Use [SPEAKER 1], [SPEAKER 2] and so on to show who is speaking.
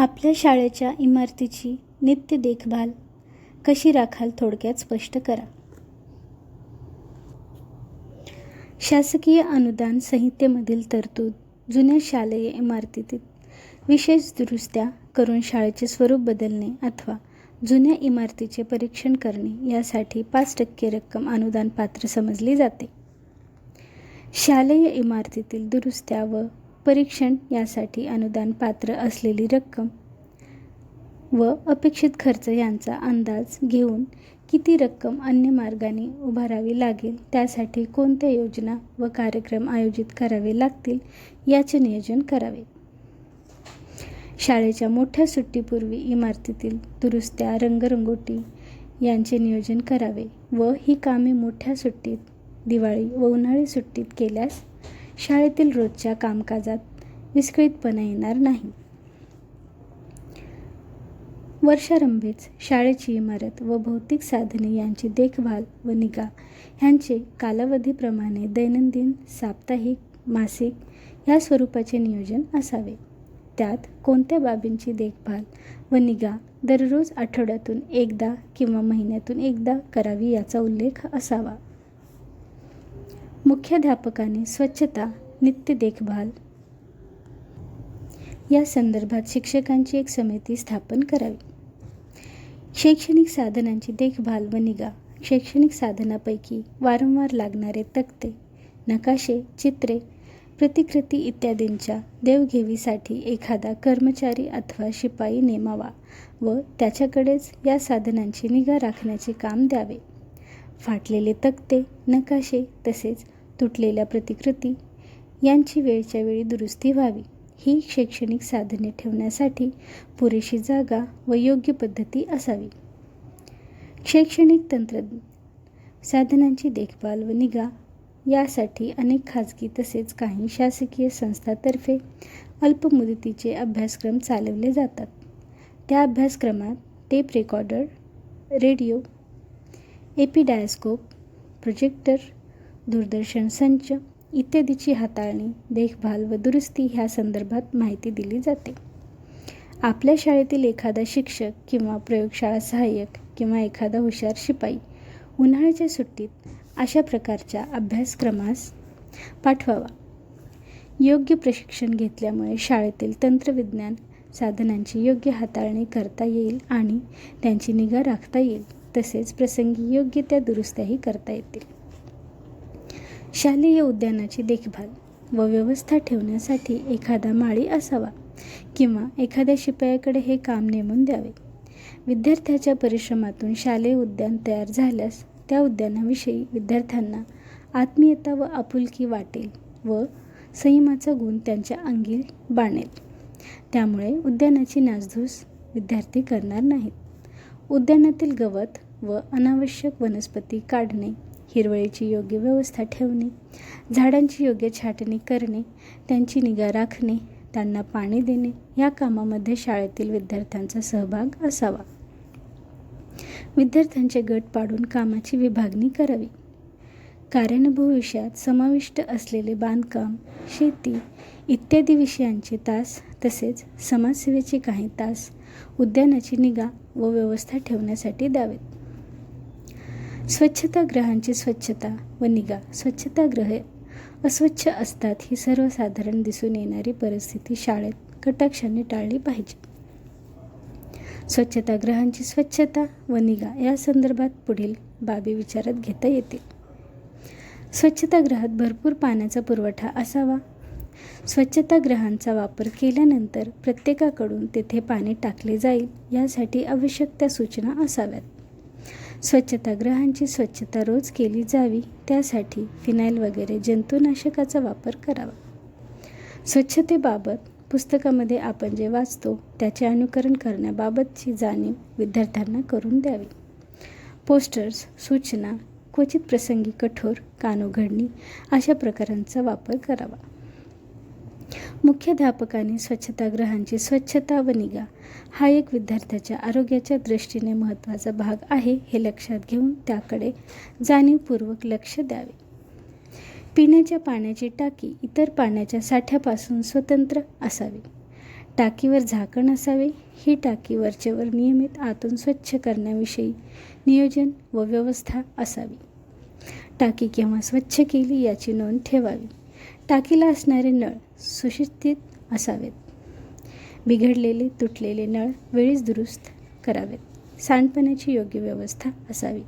[SPEAKER 1] आपल्या शाळेच्या इमारतीची नित्य देखभाल कशी राखाल थोडक्यात स्पष्ट करा. शासकीय अनुदान संहितेमधील तरतूद जुन्या शालेय इमारतीतील विशेष दुरुस्त्या करून शाळेचे स्वरूप बदलणे अथवा जुन्या इमारतीचे परीक्षण करणे यासाठी पाच टक्के रक्कम अनुदान पात्र समजली जाते. शालेय इमारतीतील दुरुस्त्या व परीक्षण यासाठी अनुदान पात्र असलेली रक्कम व अपेक्षित खर्च यांचा अंदाज घेऊन किती रक्कम अन्य मार्गाने उभारावी लागेल त्यासाठी कोणत्या योजना व कार्यक्रम आयोजित करावे लागतील याचे नियोजन करावे. शाळेच्या मोठ्या सुट्टीपूर्वी इमारतीतील दुरुस्त्या रंगरंगोटी यांचे नियोजन करावे व ही कामे मोठ्या सुट्टीत दिवाळी व उन्हाळी सुट्टीत केल्यास शाळेतील रोजच्या कामकाजात विस्कळीतपणा येणार नाही. वर्षारंभीच शाळेची इमारत व भौतिक साधने यांची देखभाल व निगा ह्यांचे कालावधीप्रमाणे दैनंदिन साप्ताहिक मासिक या स्वरूपाचे नियोजन असावे. त्यात कोणत्या बाबींची देखभाल व निगा दररोज आठवड्यातून एकदा किंवा महिन्यातून एकदा करावी याचा उल्लेख असावा. मुख्याध्यापकाने स्वच्छता नित्य देखभाल या संदर्भात शिक्षकांची एक समिती स्थापन करावी. शैक्षणिक साधनांची देखभाल व निगा शैक्षणिक साधनापैकी वारंवार लागणारे तक्ते नकाशे चित्रे प्रतिकृती इत्यादींच्या देवघेवीसाठी एखादा कर्मचारी अथवा शिपाई नेमावा व त्याच्याकडेच या साधनांची निगा राखण्याचे काम द्यावे. फाटलेले तक्ते नकाशे तसेच तुटलेल्या प्रतिकृती यांची वेळच्या वेळी दुरुस्ती व्हावी. ही शैक्षणिक साधने ठेवण्यासाठी पुरेशी जागा व योग्य पद्धती असावी. शैक्षणिक तंत्र साधनांची देखभाल व निगा यासाठी अनेक खाजगी तसेच काही शासकीय संस्थांतर्फे अल्पमुदतीचे अभ्यासक्रम चालवले जातात. त्या अभ्यासक्रमात tape recorder radio epidiascope projector Doordarshan संच इत्यादीची हाताळणी देखभाल व दुरुस्ती ह्या संदर्भात माहिती दिली जाते. आपल्या शाळेतील एखादा शिक्षक किंवा प्रयोगशाळा सहाय्यक किंवा एखादा हुशार शिपाई उन्हाळ्याच्या सुट्टीत अशा प्रकारच्या अभ्यासक्रमास पाठवावा. योग्य प्रशिक्षण घेतल्यामुळे शाळेतील तंत्रविज्ञान साधनांची योग्य हाताळणी करता येईल आणि त्यांची निगा राखता येईल. तसेच प्रसंगी योग्य त्या दुरुस्त्याही करता येतील. शालेय उद्यानाची देखभाल व व्यवस्था ठेवण्यासाठी एखादा माळी असावा किंवा एखाद्या शिपायाकडे हे काम नेमून द्यावे. विद्यार्थ्याच्या परिश्रमातून शालेय उद्यान तयार झाल्यास त्या उद्यानाविषयी विद्यार्थ्यांना आत्मीयता व आपुलकी वाटेल व संयमाचा गुण त्यांच्या अंगी बाणेल. त्यामुळे उद्यानाची नासधूस विद्यार्थी करणार नाहीत. उद्यानातील गवत व अनावश्यक वनस्पती काढणे हिरवळीची योग्य व्यवस्था ठेवणे झाडांची योग्य छाटणी करणे त्यांची निगा राखणे त्यांना पाणी देणे या कामामध्ये शाळेतील विद्यार्थ्यांचा सहभाग असावा. विद्यार्थ्यांचे गट पाडून कामाची विभागणी करावी. कार्यानुभव विषयात समाविष्ट असलेले बांधकाम शेती इत्यादी विषयांचे तास तसेच समाजसेवेचे काही तास उद्यानाची निगा व व्यवस्था ठेवण्यासाठी द्यावेत. स्वच्छतागृहांची स्वच्छता व निगा. स्वच्छतागृहे अस्वच्छ असतात ही सर्वसाधारण दिसून येणारी परिस्थिती शाळेत कटाक्षाने टाळली पाहिजे. स्वच्छतागृहांची स्वच्छता व निगा या संदर्भात पुढील बाबी विचारात घेता येतील. स्वच्छतागृहात भरपूर पाण्याचा पुरवठा असावा. स्वच्छतागृहांचा वापर केल्यानंतर प्रत्येकाकडून तेथे पाणी टाकले जाईल यासाठी आवश्यक त्या सूचना असाव्यात. स्वच्छतागृहांची स्वच्छता रोज केली जावी त्यासाठी फिनाईल वगैरे जंतुनाशकाचा वापर करावा. स्वच्छतेबाबत पुस्तकामध्ये आपण जे वाचतो त्याचे अनुकरण करण्याबाबतची जाणीव विद्यार्थ्यांना करून द्यावी. पोस्टर्स सूचना क्वचित प्रसंगी कठोर कानोघडणी अशा प्रकारांचा वापर करावा. मुख्याध्यापकाने स्वच्छतागृहांची स्वच्छता व निगा हा एक विद्यार्थ्याच्या आरोग्याच्या दृष्टीने महत्त्वाचा भाग आहे हे लक्षात घेऊन त्याकडे जाणीवपूर्वक लक्ष द्यावे. पिण्याच्या पाण्याची टाकी इतर पाण्याच्या साठ्यापासून स्वतंत्र असावी. टाकीवर झाकण असावे. ही टाकी वरचेवर नियमित आतून स्वच्छ करण्याविषयी नियोजन व व्यवस्था असावी. टाकी केव्हा स्वच्छ केली याची नोंद ठेवावी. टाकीला असणारे नळ सुशिक्षित असावेत. बिघडलेले तुटलेले नळ वेळीच दुरुस्त करावेत. सांडपाण्याची योग्य व्यवस्था असावी.